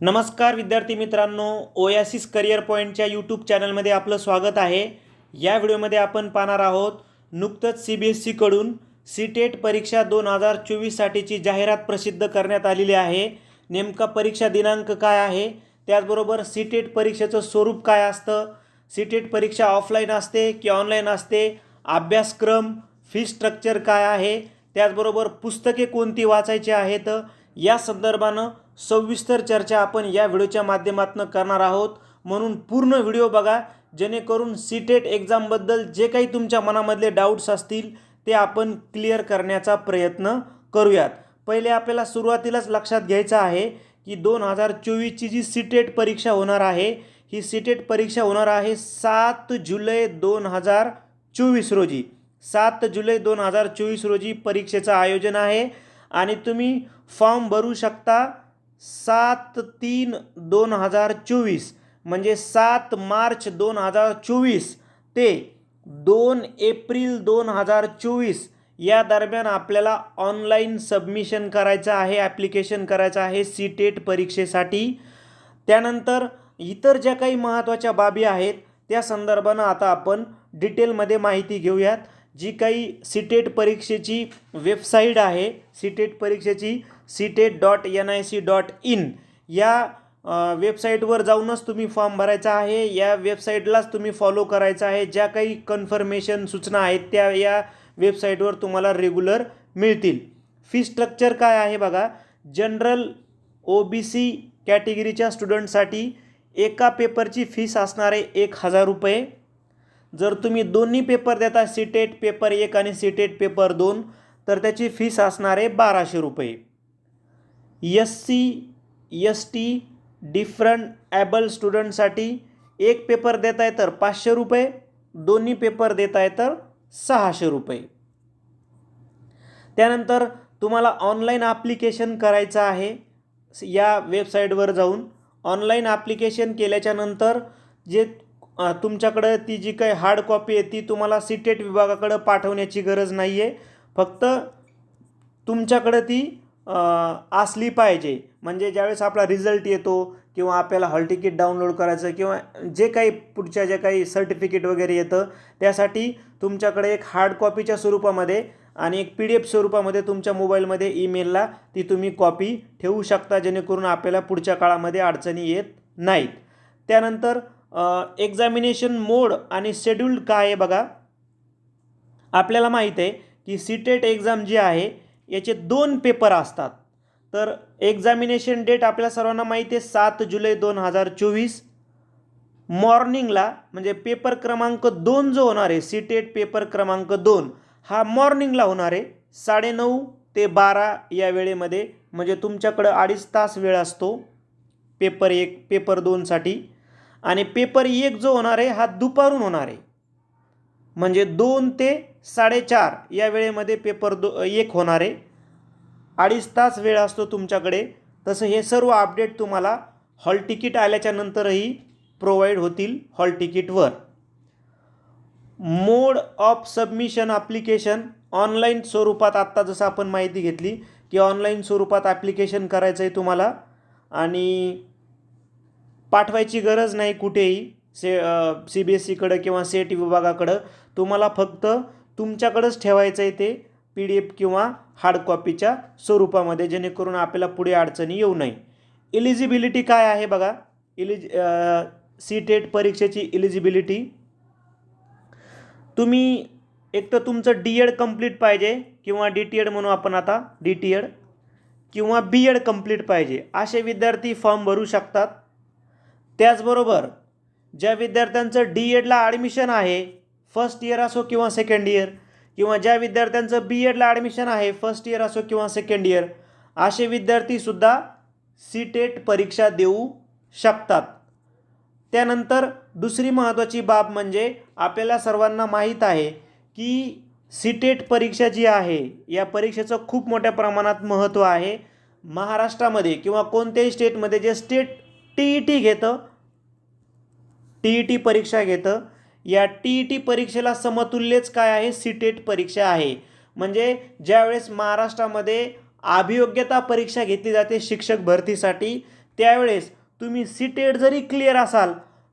नमस्कार विद्यार्थी मित्रांनो ओयासिस करिअर पॉईंटच्या यूट्यूब चॅनलमध्ये आपलं स्वागत आहे. या व्हिडिओमध्ये आपण पाहणार आहोत नुकतंच सी बी एस सीकडून सी टेट परीक्षा दोन हजार चोवीससाठीची जाहिरात प्रसिद्ध करण्यात आलेली आहे. नेमका परीक्षा दिनांक काय आहे? त्याचबरोबर सी टेट परीक्षेचं स्वरूप काय असतं? सी टेट परीक्षा ऑफलाईन असते की ऑनलाईन असते? अभ्यासक्रम फी स्ट्रक्चर काय आहे? त्याचबरोबर पुस्तके कोणती वाचायची आहेत? या संदर्भानं सविस्तर चर्चा आपण या व्हिडिओच्या माध्यमातून करणार आहोत. म्हणून पूर्ण व्हिडिओ बघा जेणेकरून सी टेट एक्झामबद्दल जे काही तुमच्या मनामधले डाऊट्स असतील ते आपण क्लिअर करण्याचा प्रयत्न करूयात. पहिले आपल्याला सुरुवातीलाच लक्षात घ्यायचं आहे की दोन हजार चोवीसची जी सीटेट परीक्षा होणार आहे ही सीटेट परीक्षा होणार आहे सात जुलै दोन हजार चोवीस रोजी. सात जुलै दोन हजार चोवीस रोजी परीक्षेचं आयोजन आहे. आणि तुम्ही फॉर्म भरू शकता सात तीन दोन हजार चोवीस. म्हणजे सात मार्च दोन हजार चोवीस ते दोन एप्रिल दोन हजार चोवीस या दरम्यान आपल्याला ऑनलाईन सबमिशन करायचं आहे ॲप्लिकेशन करायचं आहे सी टेट परीक्षेसाठी. त्यानंतर इतर ज्या काही महत्त्वाच्या बाबी आहेत त्या संदर्भानं आता आपण डिटेलमध्ये माहिती घेऊयात. जी काही सीटेट परीक्षेची वेबसाईट आहे सीटेट परीक्षेची CTET dot N I C dot in या वेबसाईटवर जाऊनच तुम्ही फॉर्म भरायचा आहे. या वेबसाईटलाच तुम्ही फॉलो करायचं आहे. ज्या काही कन्फर्मेशन सूचना आहेत त्या या वेबसाईटवर तुम्हाला रेग्युलर मिळतील. फी स्ट्रक्चर काय आहे बघा? जनरल ओ बी सी कॅटेगरीच्या स्टुडंटसाठी एका पेपरची फीस असणार आहे एक हजार रुपये. जर तुम्ही दोन्ही पेपर देता सीटेट पेपर एक आणि सीटेट पेपर दोन तर त्याची फीस असणार आहे बाराशे रुपये. S C S T different able स्टुडंटसाठी एक पेपर देत आहे तर पाचशे रुपये दोन्ही पेपर देत आहे तर सहाशे रुपये. त्यानंतर तुम्हाला ऑनलाईन ॲप्लिकेशन करायचं आहे. या वेबसाईटवर जाऊन ऑनलाईन ॲप्लिकेशन केल्याच्यानंतर जे तुमच्याकडं ती जी काही हार्ड कॉपी आहे ती तुम्हाला सिटेट विभागाकडं पाठवण्याची गरज नाही आहे फक्त तुमच्याकडं ती असली पाहिजे. म्हणजे ज्यावेळेस आपला रिझल्ट येतो किंवा आपल्याला हॉल तिकीट डाउनलोड करायचं किंवा जे काही पुढच्या जे काही सर्टिफिकेट वगैरे येतं त्यासाठी तुमच्याकडे एक हार्ड कॉपीच्या स्वरूपामध्ये आणि एक पी डी एफ स्वरूपामध्ये तुमच्या मोबाईलमध्ये ईमेलला ती तुम्ही कॉपी ठेवू शकता जेणेकरून आपल्याला पुढच्या काळामध्ये अडचणी येत नाहीत. त्यानंतर एक्झामिनेशन मोड आणि शेड्यूल्ड काय आहे बघा. आपल्याला माहीत आहे की सीटेट एक्झाम जी आहे याचे दोन पेपर असतात. तर एक्झामिनेशन डेट आपल्या सर्वांना माहिती आहे सात जुलै दोन हजार चोवीस. मॉर्निंगला म्हणजे पेपर क्रमांक दोन जो होणार आहे सीटेट पेपर क्रमांक दोन हा मॉर्निंगला होणार आहे साडेनऊ ते बारा या वेळेमध्ये. म्हणजे तुमच्याकडं अडीच तास वेळ असतो पेपर एक पेपर दोनसाठी. आणि पेपर एक जो होणार आहे हा दुपारून होणार आहे. म्हणजे दोन ते साडेचार या वेळेमध्ये पेपर दो एक होणार आहे. अडीच तास वेळ असतो तुमच्याकडे. तसं हे सर्व अपडेट तुम्हाला हॉल तिकीट आल्याच्या नंतरही प्रोव्हाइड होतील hall तिकीटवर. Mode of submission application online स्वरूपात आत्ता जसं आपण माहिती घेतली की ऑनलाईन स्वरूपात ॲप्लिकेशन करायचं आहे तुम्हाला. आणि पाठवायची गरज नाही कुठेही से सी बी एस सीकडं किंवा सेट विभागाकडं. तुम्हाला फक्त तुमच्याकडंच ठेवायचं आहे ते पी डी एफ किंवा हार्ड कॉपीच्या स्वरूपामध्ये जेणेकरून आपल्याला पुढे अडचणी येऊ नये. इलिजिबिलिटी काय आहे बघा? इलिज सी टेट परीक्षेची इलिजिबिलिटी तुम्ही एक तर तुमचं डी एड कंप्लीट पाहिजे किंवा डी टी एड म्हणू आपण आता डी टी एड किंवा बी एड कंप्लीट पाहिजे. असे विद्यार्थी फॉर्म भरू शकतात. त्याचबरोबर ज्या विद्यार्थ्यांचं डी एडला ॲडमिशन आहे फर्स्ट इयर असो किंवा सेकंड इयर किंवा ज्या विद्यार्थ्यांचं बी एडला ॲडमिशन आहे फर्स्ट इयर असो किंवा सेकंड इयर असे विद्यार्थीसुद्धा सी टेट परीक्षा देऊ शकतात. त्यानंतर दुसरी महत्त्वाची बाब म्हणजे आपल्याला सर्वांना माहीत आहे की सी टेट परीक्षा जी आहे या परीक्षेचं खूप मोठ्या प्रमाणात महत्त्व आहे. महाराष्ट्रामध्ये किंवा कोणत्याही स्टेटमध्ये जे स्टेट टी ई टी घेतं टी ई टी परीक्षा घेतं. या टी ई टी परीक्षेला समतुल्यच काय आहे? सी टेट परीक्षा आहे. म्हणजे ज्यावेळेस महाराष्ट्रामध्ये अभियोग्यता परीक्षा घेतली जाते शिक्षक भरतीसाठी त्यावेळेस तुम्ही सी टेट जरी क्लिअर असाल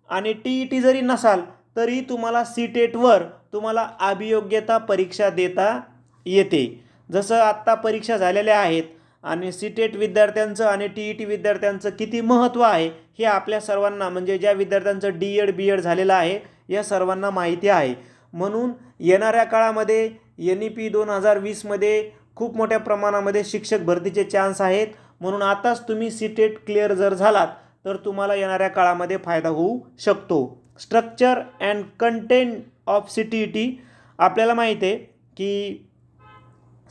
आणि टी ई टी जरी नसाल तरी तुम्हाला सी टेटवर तुम्हाला अभियोग्यता परीक्षा देता येते. जसं आत्ता परीक्षा झालेल्या आहेत आणि सी टेट विद्यार्थ्यांचं आणि टी ई टी विद्यार्थ्यांचं किती महत्त्व आहे हे आपल्या सर्वांना म्हणजे ज्या विद्यार्थ्यांचं डी एड बी एड झालेलं आहे या सर्वांना माहिती आहे. म्हणून येणाऱ्या काळामध्ये एन ई पी दोन हजार वीसमध्ये खूप मोठ्या प्रमाणामध्ये शिक्षक भरतीचे चान्स आहेत. म्हणून आताच तुम्ही सी टेट क्लिअर जर झालात तर तुम्हाला येणाऱ्या काळामध्ये फायदा होऊ शकतो. Structure and content of C T E T आपल्याला माहीत आहे की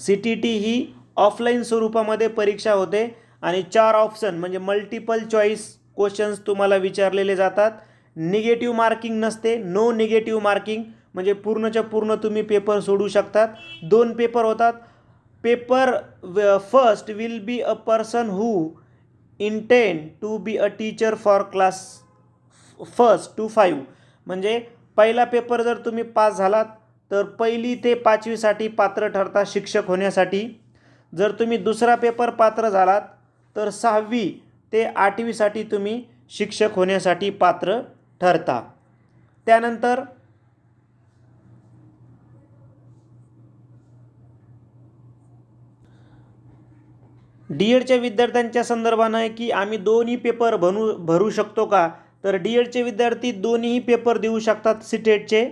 सी टी टी ही ऑफलाईन स्वरूपामध्ये परीक्षा होते आणि चार ऑप्शन म्हणजे मल्टिपल चॉईस क्वेश्चन्स तुम्हाला विचारलेले जातात. निगेटिव्ह मार्किंग नसते. नो निगेटिव्ह मार्किंग म्हणजे पूर्णच्या पूर्ण तुम्ही पेपर सोडू शकतात. दोन पेपर होतात. Paper first will be a person who intend to be a teacher for class first to five म्हणजे पहिला पेपर जर तुम्ही पास झालात तर पहिली ते पाचवीसाठी पात्र ठरता शिक्षक होण्यासाठी. जर तुम्ही दुसरा पेपर पात्र झालात तर सहावी ते आठवीसाठी तुम्ही शिक्षक होण्यासाठी पात्र ठरता. त्यानंतर डी एडच्या विद्यार्थ्यांच्या संदर्भानं आहे की आम्ही दोन्ही पेपर भरू भरू शकतो का? तर डी एडचे विद्यार्थी दोन्हीही पेपर देऊ शकतात सिटेटचे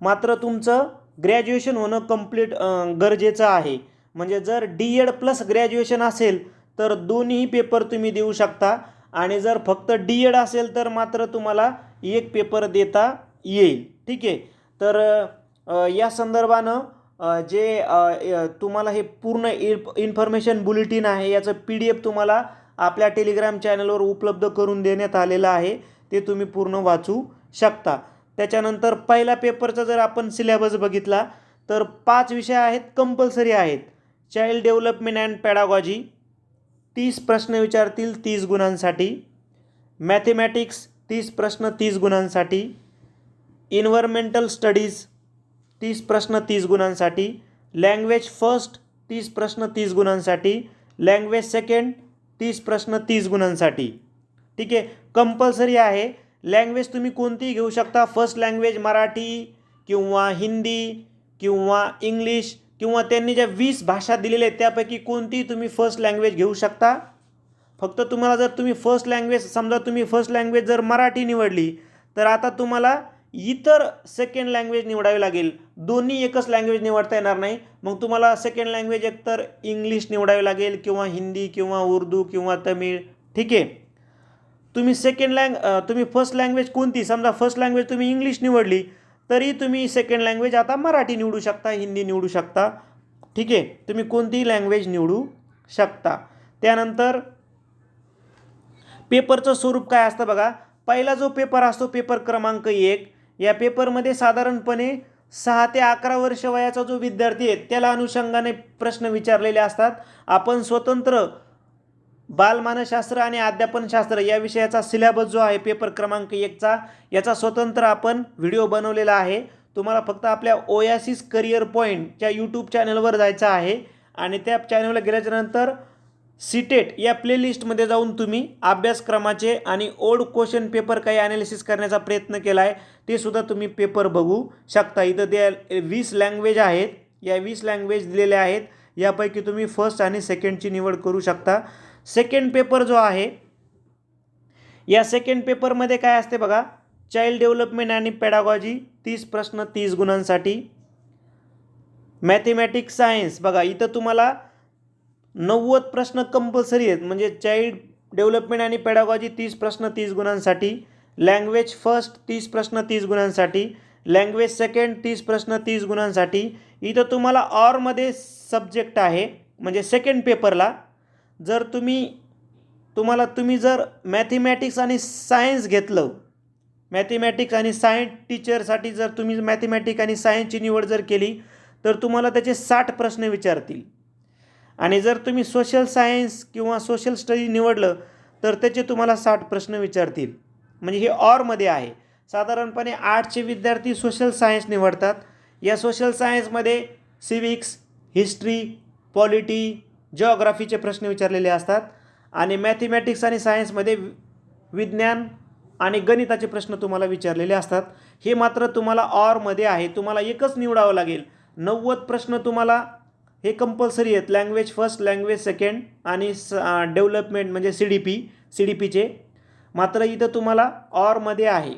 मात्र तुमचं ग्रॅज्युएशन होणं कंप्लीट गरजेचं आहे. म्हणजे जर डी एड प्लस ग्रॅज्युएशन असेल तर दोन्ही पेपर तुम्ही देऊ शकता. आणि जर फक्त डी एड असेल तर मात्र तुम्हाला एक पेपर देता येईल. ठीक आहे? तर या संदर्भानं जे तुम्हाला हे पूर्ण इन्फॉर्मेशन बुलेटिन आहे याचं पी डी एफ तुम्हाला आपल्या टेलिग्राम चॅनलवर उपलब्ध करून देण्यात आलेलं आहे. ते तुम्ही पूर्ण वाचू शकता. त्याच्यानंतर पहिल्या पेपरचा जर आपण सिलेबस बघितला तर पाच विषय आहेत कंपल्सरी आहेत. चाइल्ड डेव्हलपमेंट अँड पॅडागॉजी तीस प्रश्न विचारतील तीस गुणांसाठी. मॅथेमॅटिक्स तीस प्रश्न तीस गुणांसाठी. इन्व्हायरमेंटल स्टडीज तीस प्रश्न तीस गुणांसाठी. लँग्वेज फर्स्ट तीस प्रश्न तीस गुणांसाठी. लँग्वेज सेकंड तीस प्रश्न तीस गुणांसाठी. ठीक आहे? कंपल्सरी आहे. लँग्वेज तुम्ही कोणतीही घेऊ शकता. फर्स्ट लँग्वेज मराठी किंवा हिंदी किंवा इंग्लिश किंवा त्यांनी ज्या वीस भाषा दिलेल्या आहेत त्यापैकी कोणतीही तुम्ही फर्स्ट लँग्वेज घेऊ शकता. फक्त तुम्हाला जर तुम्ही फर्स्ट लँग्वेज समजा तुम्ही फर्स्ट लँग्वेज जर मराठी निवडली तर आता तुम्हाला इतर सेकंड लँग्वेज निवडावी लागेल. दोन्ही एकच लँग्वेज निवडता येणार नाही. मग तुम्हाला सेकंड लँग्वेज एकतर इंग्लिश निवडावी लागेल किंवा हिंदी किंवा उर्दू किंवा तमिळ. ठीक आहे? तुम्ही सेकंड लँग तुम्ही फर्स्ट लँग्वेज कोणती? समजा फर्स्ट लँग्वेज तुम्ही इंग्लिश निवडली तरी तुम्ही सेकंड लँग्वेज आता मराठी निवडू शकता हिंदी निवडू शकता. ठीक आहे? तुम्ही कोणतीही लँग्वेज निवडू शकता. त्यानंतर पेपरचं स्वरूप काय असतं बघा. पहिला जो पेपर असतो पेपर क्रमांक एक. या पेपरमध्ये साधारणपणे सहा ते अकरा वर्ष वयाचा जो विद्यार्थी आहे त्याला अनुषंगाने प्रश्न विचारलेले असतात. आपण स्वतंत्र बालमानसशास्त्र आणि अध्यापनशास्त्र या विषयाचा सिलेबस जो आहे पेपर क्रमांक एकचा याचा स्वतंत्र आपण व्हिडिओ बनवलेला आहे. तुम्हाला फक्त आपल्या ओयासिस करिअर पॉईंटच्या यूट्यूब चॅनलवर जायचं आहे आणि त्या चॅनलला गेल्याच्यानंतर सीटेट या प्लेलिस्टमध्ये जाऊन तुम्ही अभ्यासक्रमाचे आणि ओल्ड क्वेश्चन पेपर काही ॲनालिसिस करण्याचा प्रयत्न केला आहे ते सुद्धा तुम्ही पेपर बघू शकता. इथं ते वीस लँग्वेज आहेत. या वीस लँग्वेज दिलेल्या आहेत. यापैकी तुम्ही फर्स्ट आणि सेकंडची निवड करू शकता. सेकंड पेपर जो आहे या सेकंड पेपरमध्ये काय असते बघा चाइल्ड डेव्हलपमेंट आणि पॅडागॉजी तीस प्रश्न तीस गुणांसाठी. मॅथेमॅटिक्स सायन्स बघा इथं तुम्हाला नव्वद प्रश्न कंपल्सरी आहेत म्हणजे चाइल्ड डेव्हलपमेंट आणि पॅडागॉजी तीस प्रश्न तीस गुणांसाठी. लँग्वेज फर्स्ट तीस प्रश्न तीस गुणांसाठी. लँग्वेज सेकंड तीस प्रश्न तीस गुणांसाठी. इथं तुम्हाला ऑरमध्ये सब्जेक्ट आहे म्हणजे सेकंड पेपरला. जर तुम्ही तुम्हाला तुम्ही जर मॅथेमॅटिक्स आणि सायन्स घेतलं मॅथेमॅटिक्स आणि सायन्स टीचरसाठी जर तुम्ही मॅथेमॅटिक आणि सायन्सची निवड जर केली तर तुम्हाला त्याचे साठ प्रश्न विचारतील. आणि जर तुम्ही सोशल सायन्स किंवा सोशल स्टडी निवडलं तर त्याचे तुम्हाला साठ प्रश्न विचारतील. म्हणजे हे ऑरमध्ये आहे. साधारणपणे आर्टचे विद्यार्थी सोशल सायन्स निवडतात. या सोशल सायन्समध्ये सिविक्स हिस्ट्री पॉलिटी जिओग्राफीचे प्रश्न विचारलेले असतात आणि मॅथमॅटिक्स आणि सायन्समध्ये वि- विज्ञान आणि गणिताचे प्रश्न तुम्हाला विचारलेले असतात. हे मात्र तुम्हाला ऑरमध्ये आहे. तुम्हाला एकच निवडावं लागेल. नव्वद प्रश्न तुम्हाला हे कंपल्सरी आहेत. लँग्वेज फर्स्ट लँग्वेज सेकंड आणि स डेव्हलपमेंट म्हणजे C D P C D पीचे मात्र इथं तुम्हाला ऑरमध्ये आहे.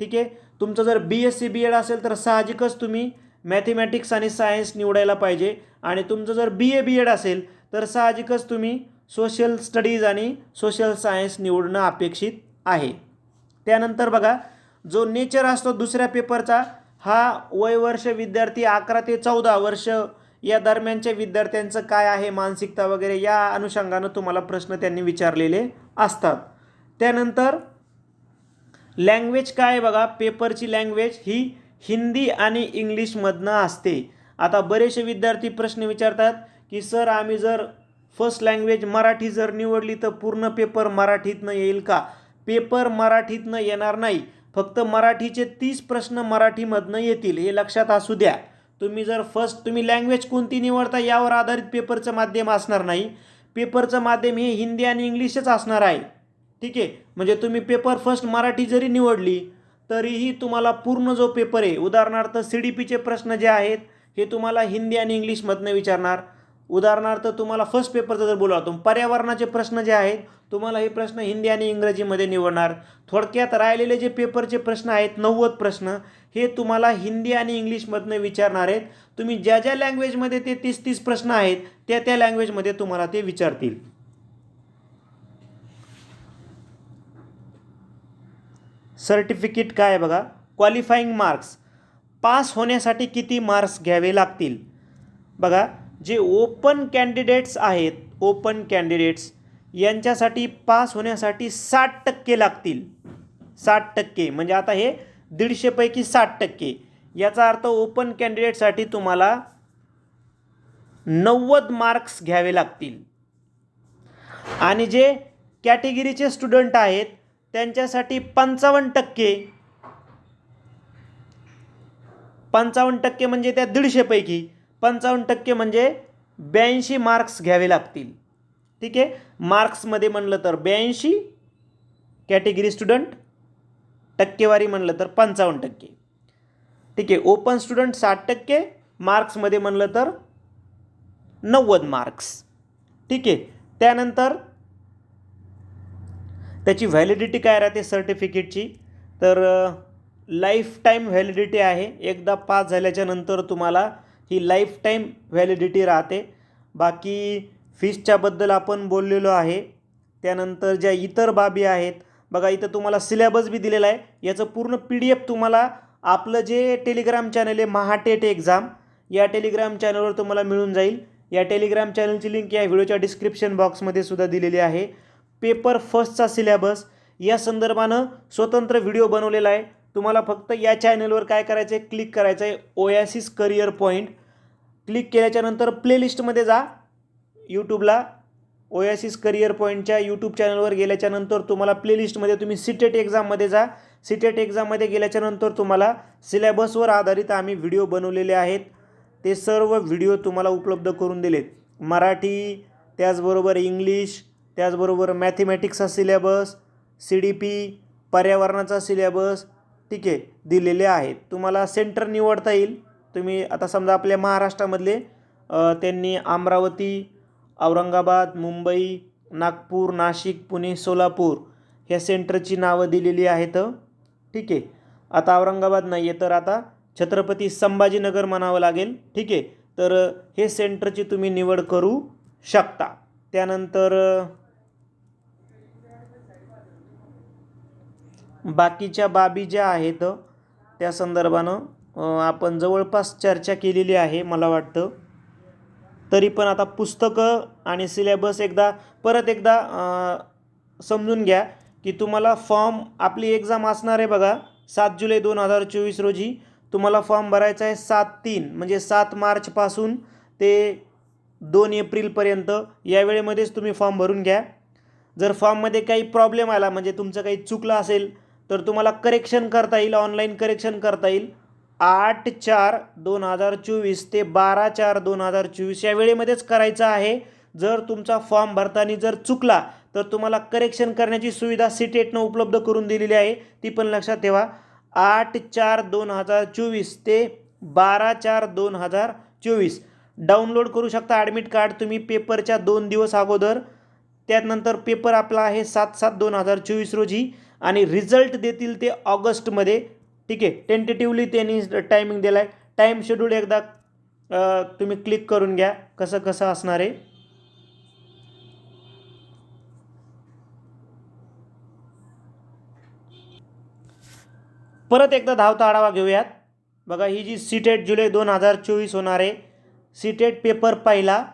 ठीक आहे? तुमचं जर B S C B Ed असेल तर साहजिकच तुम्ही मॅथमॅटिक्स आणि सायन्स निवडायला पाहिजे. आणि तुमचं जर बी ए बी एड असेल तर साहजिकच तुम्ही सोशल स्टडीज आणि सोशल सायन्स निवडणं अपेक्षित आहे. त्यानंतर बघा जो नेचर असतो दुसऱ्या पेपरचा हा वयवर्ष विद्यार्थी अकरा ते चौदा वर्ष या दरम्यानच्या विद्यार्थ्यांचं काय आहे मानसिकता वगैरे या अनुषंगानं तुम्हाला प्रश्न त्यांनी विचारलेले असतात. त्यानंतर लँग्वेज काय आहे बघा पेपरची लँग्वेज ही हिंदी आणि इंग्लिशमधनं असते. आता बरेचसे विद्यार्थी प्रश्न विचारतात की सर आम्ही जर फर्स्ट लँग्वेज मराठी जर निवडली तर पूर्ण पेपर मराठीतनं येईल का? पेपर मराठीतनं येणार नाही. फक्त मराठीचे तीस प्रश्न मराठीमधनं येतील. हे लक्षात असू द्या. तुम्ही जर फर्स्ट तुम्ही लँग्वेज कोणती निवडता यावर आधारित पेपरचं माध्यम असणार नाही. पेपरचं माध्यम हे हिंदी आणि इंग्लिशच असणार आहे. ठीक आहे? म्हणजे तुम्ही पेपर फर्स्ट मराठी जरी निवडली तरीही तुम्हाला पूर्ण जो पेपर आहे उदाहरणार्थ सी डी पीचे प्रश्न जे आहेत हे तुम्हाला हिंदी आणि इंग्लिशमधनं विचारणार. उदाहरणार्थ तुम्हाला फर्स्ट पेपरचं जर बोला पर्यावरणाचे प्रश्न जे आहेत तुम्हाला हे प्रश्न हिंदी आणि इंग्रजीमध्ये निवडणार. थोडक्यात राहिलेले जे पेपरचे प्रश्न आहेत नव्वद प्रश्न हे तुम्हाला हिंदी आणि इंग्लिशमधनं विचारणार आहेत. तुम्ही ज्या ज्या लँग्वेजमध्ये ते तीस तीस प्रश्न आहेत त्या त्या लँग्वेजमध्ये तुम्हाला ते विचारतील. सर्टिफिकेट काय आहे बघा? क्वालिफाईंग मार्क्स पास होण्यासाठी किती मार्क्स घ्यावे लागतील? बघा जे ओपन कॅन्डिडेट्स आहेत ओपन कॅन्डिडेट्स यांच्यासाठी पास होण्यासाठी साठ टक्के लागतील. साठ टक्के म्हणजे आता हे दीडशेपैकी साठ टक्के. याचा अर्थ ओपन कॅन्डिडेटसाठी तुम्हाला नव्वद मार्क्स घ्यावे लागतील. आणि जे कॅटेगरीचे स्टुडंट आहेत त्यांच्यासाठी पंचावन्न टक्के. पंचावन्न टक्के म्हणजे त्या दीडशेपैकी पंचावन्न टक्के म्हणजे ब्याऐंशी मार्क्स घ्यावे लागतील. ठीक आहे? मार्क्समध्ये म्हणलं तर ब्याऐंशी कॅटेगरी स्टुडंट टक्केवारी म्हणलं तर पंचावन्न टक्के. ठीक आहे? ओपन स्टुडंट साठ टक्के मार्क्समध्ये म्हणलं तर नव्वद मार्क्स. ठीक आहे? त्यानंतर त्याची व्हॅलिडिटी काय राहते सर्टिफिकेटची? तर लाईफ टाईम व्हॅलिडिटी आहे. एकदा पास झाल्याच्यानंतर तुम्हाला ही लाईफ टाईम व्हॅलिडिटी राहते. बाकी फीजच्याबद्दल आपण बोललेलो आहे. त्यानंतर ज्या इतर बाबी आहेत बघा इथं तुम्हाला सिलेबस बी दिलेला आहे. याचं पूर्ण पी डी एफ तुम्हाला आपलं जे टेलिग्राम चॅनल आहे महाटेट एक्झाम या टेलिग्राम चॅनलवर तुम्हाला मिळून जाईल. या टेलिग्राम चॅनलची लिंक या व्हिडिओच्या डिस्क्रिप्शन बॉक्समध्ये सुद्धा दिलेली आहे. पेपर फर्स्टचा सिलेबस या संदर्भानं स्वतंत्र व्हिडिओ बनवलेला आहे. तुम्हाला फक्त या चॅनलवर काय करायचं आहे क्लिक करायचं आहे ओयासिस करिअर पॉईंट क्लिक केल्याच्यानंतर प्लेलिस्टमध्ये जा यूट्यूबला ओयासिस करिअर पॉईंटच्या यूट्यूब चॅनलवर गेल्याच्यानंतर तुम्हाला प्लेलिस्टमध्ये तुम्ही सिटेट एक्झाममध्ये जा. सिटेट एक्झाममध्ये गेल्याच्यानंतर तुम्हाला सिलेबसवर आधारित आम्ही व्हिडिओ बनवलेले आहेत. ते सर्व व्हिडिओ तुम्हाला उपलब्ध करून दिलेत. मराठी त्याचबरोबर इंग्लिश त्याचबरोबर मॅथमॅटिक्सचा सिलेबस सी डी पी पर्यावरणाचा सिलेबस ठीक आहे दिलेले आहेत. तुम्हाला सेंटर निवडता येईल. तुम्ही आता समजा आपल्या महाराष्ट्रामधले त्यांनी अमरावती औरंगाबाद मुंबई नागपूर नाशिक पुणे सोलापूर ह्या सेंटरची नावं दिलेली आहेत. ठीक? आहे आता औरंगाबाद नाही आहे तर आता छत्रपती संभाजीनगर म्हणावं लागेल. ठीक? आहे तर हे सेंटरची तुम्ही निवड करू शकता. त्यानंतर बाकीच्या बाबी ज्या आहेत त्या संदर्भानं आपण जवळपास चर्चा केलेली आहे मला वाटतं. तरी पण आता पुस्तकं आणि सिलेबस एकदा परत एकदा समजून घ्या की तुम्हाला फॉर्म आपली एक्झाम असणार आहे बघा सात जुलै दोन हजार चोवीस रोजी. तुम्हाला फॉर्म भरायचा आहे सात तीन म्हणजे सात मार्चपासून ते दोन एप्रिलपर्यंत या वेळेमध्येच तुम्ही फॉर्म भरून घ्या. जर फॉर्ममध्ये काही प्रॉब्लेम आला म्हणजे तुमचं काही चुकलं असेल तर तुम्हाला करेक्शन करता येईल ऑनलाईन करेक्शन करता येईल. आठ चार दोन हजार चोवीस ते बारा चार दोन हजार चोवीस या वेळेमध्येच करायचं आहे. जर तुमचा फॉर्म भरताना जर चुकला तर तुम्हाला करेक्शन करण्याची सुविधा सिटेटनं उपलब्ध करून दिलेली आहे. ती पण लक्षात ठेवा. आठ चार दोन हजार चोवीस ते बारा चार दोन हजार चोवीस. डाउनलोड करू शकता ॲडमिट कार्ड तुम्ही पेपरच्या दोन दिवस अगोदर. त्यानंतर पेपर आपला आहे सात सात दोन हजार चोवीस रोजी. आणि रिझल्ट देतील ते ऑगस्टमध्ये. ठीक आहे? टेंटेटिव्हली त्यांनी टायमिंग दिला आहे टाईम शेड्यूल एकदा तुम्ही क्लिक करून घ्या. कसं कसं असणार आहे? परत एकदा धावता आढावा घेऊयात. बघा ही जी सीटेट जुलै दोन हजार चोवीस होणार आहे. सीटेट पेपर पहिला.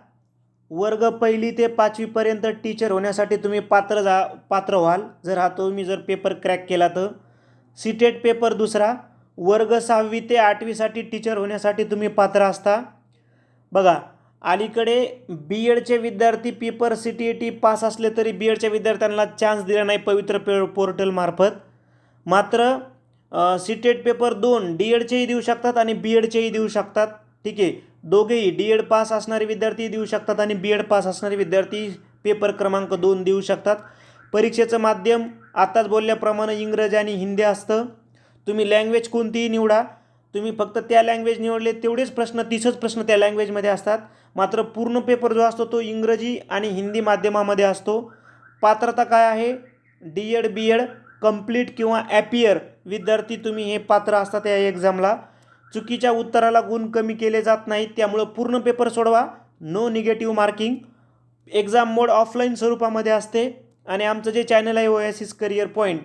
वर्ग पहिली ते पाचवीपर्यंत टीचर होण्यासाठी तुम्ही पात्र जा पात्र व्हाल. जर हा तुम्ही जर पेपर क्रॅक केला तर. सीटेट पेपर दुसरा. वर्ग सहावी ते आठवीसाठी टीचर होण्यासाठी तुम्ही पात्र असता. बघा अलीकडे बी एडचे विद्यार्थी paper C T A T pass असले तरी बी एडच्या विद्यार्थ्यांना चान्स दिला नाही पवित्र पे पोर्टलमार्फत मात्र सीटेट पेपर दोन डी एडचेही देऊ शकतात आणि बी एडचेही देऊ शकतात. ठीक आहे. दोघेही डी एड पास असणारे विद्यार्थी देऊ शकतात आणि बी एड पास असणारे विद्यार्थी पेपर क्रमांक दोन देऊ शकतात. परीक्षेचं माध्यम आत्ताच बोलल्याप्रमाणे इंग्रजी आणि हिंदी असतं. तुम्ही लँग्वेज कोणतीही निवडा. तुम्ही फक्त त्या लँग्वेज निवडले तेवढेच प्रश्न तीसच प्रश्न त्या लँग्वेजमध्ये असतात. मात्र पूर्ण पेपर जो असतो तो इंग्रजी आणि हिंदी माध्यमामध्ये असतो. पात्रता काय आहे? D Ed B Ed complete किंवा ॲपियर विद्यार्थी तुम्ही हे पात्र असतात या एक्झामला चुकीच्या उत्तराला गुण कमी केले जात नाहीत त्यामुळं पूर्ण पेपर सोडवा. No negative marking exam mode offline स्वरूपामध्ये असते. आणि आमचं जे चॅनल आहे ओएसिस करिअर पॉईंट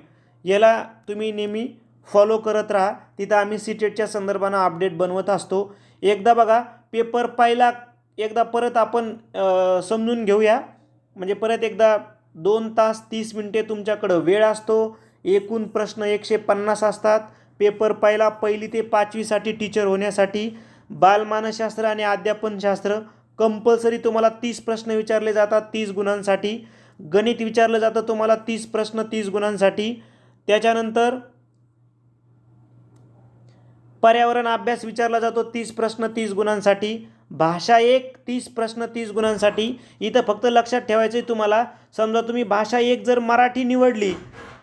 याला तुम्ही नेहमी फॉलो करत राहा. तिथं आम्ही सीटेटच्या संदर्भानं अपडेट बनवत असतो. एकदा बघा पेपर पाहिला एकदा परत आपण समजून घेऊया. म्हणजे परत एकदा दोन तास तीस मिनटे तुमच्याकडं वेळ असतो. एकूण प्रश्न एकशे पन्नास असतात. पेपर पहिला पहिली ते पाचवीसाठी टीचर होण्यासाठी. बालमानसशास्त्र आणि अध्यापनशास्त्र कंपल्सरी तुम्हाला तीस प्रश्न विचारले जातात तीस गुणांसाठी. गणित विचारलं जातं तुम्हाला तीस प्रश्न तीस गुणांसाठी. त्याच्यानंतर पर्यावरण अभ्यास विचारला जातो तीस प्रश्न तीस गुणांसाठी. भाषा एक तीस प्रश्न तीस गुणांसाठी. इथं फक्त लक्षात ठेवायचं आहे तुम्हाला. समजा तुम्ही भाषा एक जर मराठी निवडली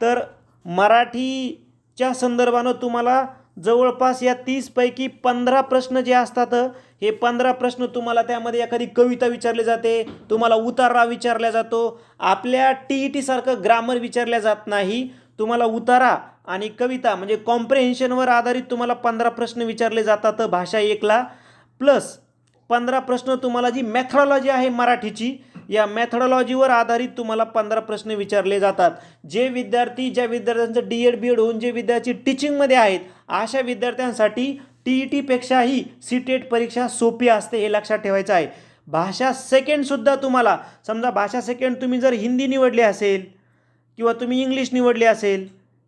तर मराठी च्या संदर्भानं तुम्हाला जवळपास या तीसपैकी पंधरा प्रश्न जे असतात हे पंधरा प्रश्न तुम्हाला त्यामध्ये एखादी कविता विचारली जाते तुम्हाला उतारा विचारला जातो आपल्या टी ई टीसारखं ग्रामर विचारल्या जात नाही तुम्हाला उतारा आणि कविता म्हणजे कॉम्प्रेहेन्शनवर आधारित तुम्हाला पंधरा प्रश्न विचारले जातात भाषा एकला प्लस पंधरा प्रश्न तुम्हाला जी मॅथॉलॉजी आहे मराठीची या मॅथडॉलॉजीवर आधारित तुम्हाला पंधरा प्रश्न विचारले जातात. जे विद्यार्थी ज्या विद्यार्थ्यांचं डी एड बी एड होऊन जे विद्यार्थी टीचिंगमध्ये आहेत अशा विद्यार्थ्यांसाठी टी ई टीपेक्षाही सी टेट परीक्षा सोपी असते हे लक्षात ठेवायचं आहे. भाषा सेकंडसुद्धा तुम्हाला समजा भाषा सेकंड तुम्ही जर हिंदी निवडली असेल किंवा तुम्ही इंग्लिश निवडली असेल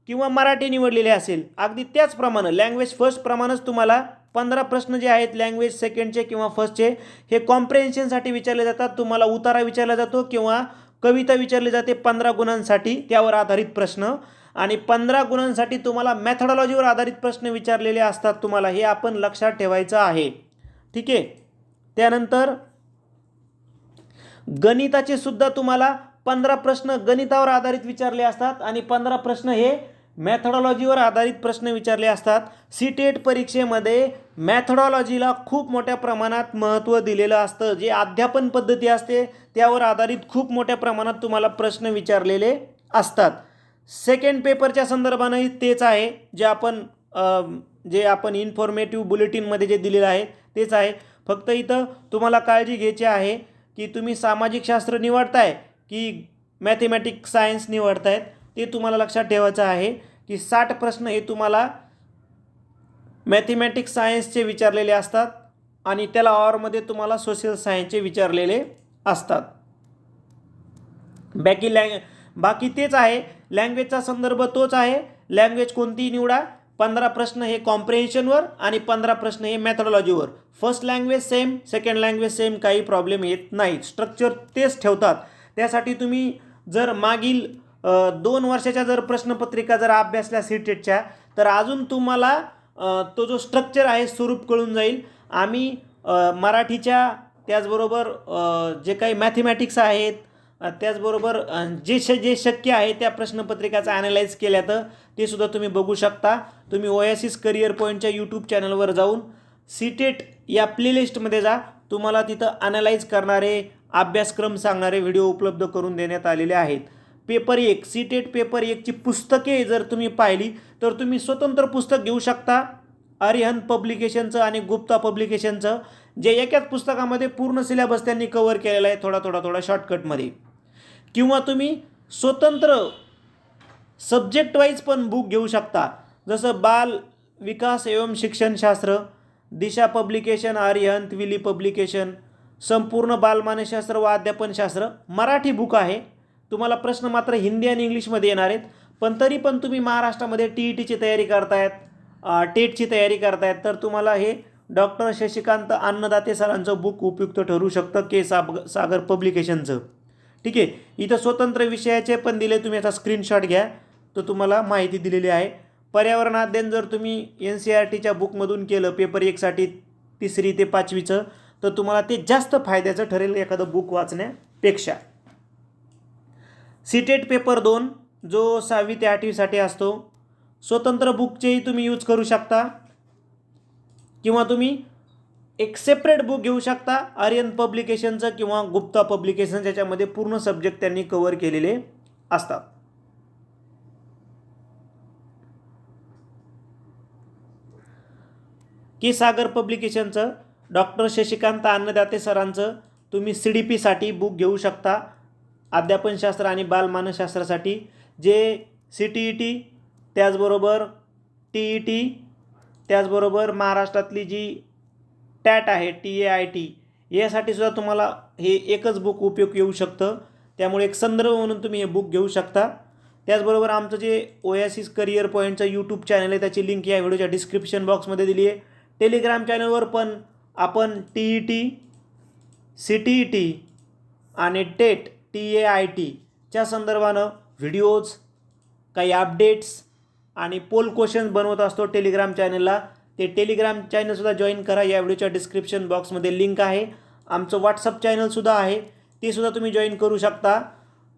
किंवा मराठी निवडलेली असेल अगदी त्याचप्रमाणे लँग्वेज फर्स्टप्रमाणेच तुम्हाला पंधरा प्रश्न जे आहेत लँग्वेज सेकंडचे किंवा फर्स्टचे हे कॉम्प्रेन्शनसाठी विचारले जातात. तुम्हाला उतारा विचारला जातो किंवा कविता विचारली जाते पंधरा गुणांसाठी त्यावर आधारित प्रश्न. आणि पंधरा गुणांसाठी तुम्हाला मॅथडॉलॉजीवर आधारित प्रश्न विचारलेले असतात तुम्हाला हे आपण लक्षात ठेवायचं आहे. ठीक आहे? त्यानंतर गणिताचे सुद्धा तुम्हाला पंधरा प्रश्न गणितावर आधारित विचारले असतात. आणि पंधरा प्रश्न हे मॅथडॉलॉजीवर आधारित प्रश्न विचारले असतात. सी टेट परीक्षेमध्ये मॅथडॉलॉजीला खूप मोठ्या प्रमाणात महत्त्व दिलेलं असतं. जे अध्यापन पद्धती असते त्यावर आधारित खूप मोठ्या प्रमाणात तुम्हाला प्रश्न विचारलेले असतात. सेकंड पेपरच्या संदर्भानंही तेच आहे. जे आपण जे आपण इन्फॉर्मेटिव्ह बुलेटिनमध्ये जे दिलेलं आहे तेच आहे. फक्त इथं तुम्हाला काळजी घ्यायची आहे की तुम्ही सामाजिक शास्त्र निवडताय की मॅथेमॅटिक्स सायन्स निवडतायत ते तुम्हाला लक्षात ठेवायचं आहे. की साठ प्रश्न हे तुम्हाला मॅथमॅटिक्स सायन्सचे विचारलेले असतात आणि त्याला ऑरमध्ये तुम्हाला सोशल सायन्सचे विचारलेले असतात. बाकी लँग बाकी तेच आहे. लँग्वेजचा संदर्भ तोच आहे. लँग्वेज कोणतीही निवडा. पंधरा प्रश्न हे कॉम्प्रेन्शनवर आणि पंधरा प्रश्न हे मॅथडॉलॉजीवर first language same second language same काही प्रॉब्लेम येत नाही स्ट्रक्चर तेच ठेवतात. त्यासाठी तुम्ही जर मागील दोन वर्षाच्या जर प्रश्नपत्रिका जर अभ्यासल्या सी टेटच्या तर अजून तुम्हाला तो जो स्ट्रक्चर आहे स्वरूप कळून जाईल. आम्ही मराठीच्या त्याचबरोबर जे काही मॅथमॅटिक्स आहेत त्याचबरोबर जे श जे शक्य आहे त्या प्रश्नपत्रिकाचं ॲनालाइज केल्या तर ते सुद्धा तुम्ही बघू शकता. तुम्ही ओयासिस करिअर पॉईंटच्या यूट्यूब चॅनलवर जाऊन सीटेट या प्लेलिस्टमध्ये जा. तुम्हाला तिथं ॲनालाइज करणारे अभ्यासक्रम सांगणारे व्हिडिओ उपलब्ध करून देण्यात आलेले आहेत. पेपर एक सीटेट पेपर एकची पुस्तके जर तुम्ही पाहिली तर तुम्ही स्वतंत्र पुस्तक घेऊ शकता. अरिहंत पब्लिकेशनचं आणि गुप्ता पब्लिकेशनचं जे एकाच पुस्तकामध्ये पूर्ण सिलेबस त्यांनी कवर केलेला आहे थोडा थोडा थोडा शॉर्टकटमध्ये किंवा तुम्ही स्वतंत्र सब्जेक्ट वाईज पण बुक घेऊ शकता. जसं बाल विकास एवं शिक्षणशास्त्र Disha publication Arihant Wiley publication संपूर्ण बालमानसशास्त्र व अध्यापनशास्त्र मराठी बुक आहे. तुम्हाला प्रश्न मात्र हिंदी आणि इंग्लिशमध्ये येणार आहेत. पण तरी पण तुम्ही महाराष्ट्रामध्ये टी ई टीची तयारी करतायत टेटची तयारी करतायत तर तुम्हाला हे डॉक्टर शशिकांत अन्नदाते सरांचं बुक उपयुक्त ठरू शकतं के. साब सागर पब्लिकेशनचं ठीक आहे? इथं स्वतंत्र विषयाचे पण दिले तुम्ही याचा स्क्रीनशॉट घ्या. तर तुम्हाला माहिती दिलेली आहे. पर्यावरण अध्ययन जर तुम्ही एन सी आर टीच्या बुकमधून केलं पेपर एकसाठी तिसरी ते पाचवीचं तर तुम्हाला ते जास्त फायद्याचं ठरेल एखादं बुक वाचण्यापेक्षा. सीटेट पेपर दोन जो सहावी ते आठवीसाठी असतो स्वतंत्र बुकचेही तुम्ही यूज करू शकता. किंवा तुम्ही एक सेपरेट बुक घेऊ शकता आर्यन पब्लिकेशनचं किंवा गुप्ता पब्लिकेशन ज्याच्यामध्ये पूर्ण सब्जेक्ट त्यांनी कवर केलेले असतात. की सागर पब्लिकेशनचं डॉक्टर शशिकांत अन्नदाते सरांचं तुम्ही सी डी पीसाठी बुक घेऊ शकता. अध्यापनशास्त्र आणि बालमानसशास्त्रासाठी जे सी टी ई टी त्याचबरोबर टी ई टी त्याचबरोबर महाराष्ट्रातली जी टॅट आहे टी ए आय टी यासाठी सुद्धा तुम्हाला हे एकच बुक उपयोग येऊ शकतं. त्यामुळे एक संदर्भ म्हणून तुम्ही हे बुक घेऊ शकता. त्याचबरोबर आमचं जे ओयासिस करिअर पॉईंटचं यूट्यूब चॅनल आहे त्याची लिंक या व्हिडिओच्या डिस्क्रिप्शन बॉक्समध्ये दिली आहे. टेलिग्राम चॅनलवर पण आपण T E T C T E T आणि टेट टी ए आय टीच्या संदर्भानं व्हिडिओज काही अपडेट्स आणि पोल क्वेश्चन्स बनवत असतो टेलिग्राम चॅनलला. ते टेलिग्राम चॅनलसुद्धा जॉईन करा. या व्हिडिओच्या डिस्क्रिप्शन बॉक्समध्ये लिंक आहे. आमचं व्हॉट्सअप चॅनलसुद्धा आहे. ते सुद्धा तुम्ही जॉईन करू शकता.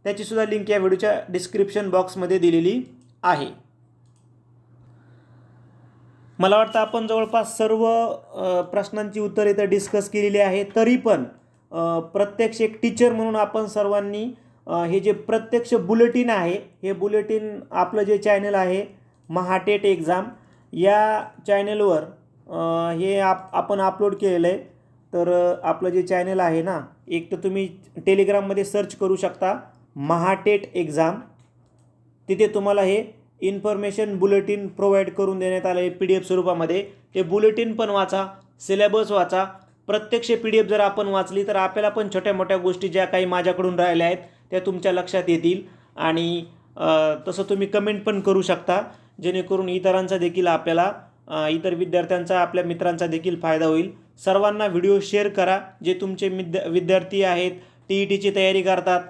त्याचीसुद्धा लिंक या व्हिडिओच्या डिस्क्रिप्शन बॉक्समध्ये दिलेली आहे. मला वाटतं आपण जवळपास सर्व प्रश्नांची उत्तरे इथं डिस्कस केलेली आहे. तरी पण प्रत्यक्ष एक टीचर म्हणून आपण सर्वांनी हे जे प्रत्यक्ष बुलेटिन आहे हे बुलेटिन आपलं जे चॅनल आहे महाटेट एक्झाम या चॅनलवर हे आप आपण अपलोड केलेलं आहे तर आपलं जे चॅनल आहे ना एक तर तुम्ही टेलिग्राममध्ये सर्च करू शकता महाटेट एक्झाम तिथे तुम्हाला हे इन्फॉर्मेशन बुलेटिन प्रोव्हाइड करून देण्यात आलं आहे पी डी एफ स्वरूपामध्ये. ते बुलेटिन पण वाचा सिलेबस वाचा प्रत्यक्ष पी डी एफ जर आपण वाचली तर आपल्याला पण छोट्या मोठ्या गोष्टी ज्या काही माझ्याकडून राहिल्या आहेत त्या तुमच्या लक्षात येतील. आणि तसं तुम्ही कमेंट पण करू शकता जेणेकरून इतरांचा देखील आपल्याला इतर विद्यार्थ्यांचा आपल्या मित्रांचा देखील फायदा होईल. सर्वांना व्हिडिओ शेअर करा जे तुमचे विद्या विद्यार्थी आहेत टी ई टीची तयारी करतात.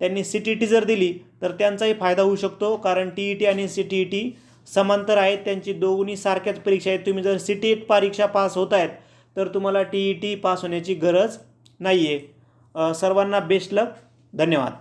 त्यांनी सी टी टी जर दिली तर त्यांचाही फायदा होऊ शकतो कारण टी ई टी आणि सी टी ई टी समांतर आहेत. त्यांची दोन्ही सारख्याच परीक्षा आहेत. तुम्ही जर सी टी एट परीक्षा पास होत आहेत तर तुम्हाला टी ई टी पास होण्याची गरज नाही आहे सर्वांना बेस्ट लक धन्यवाद.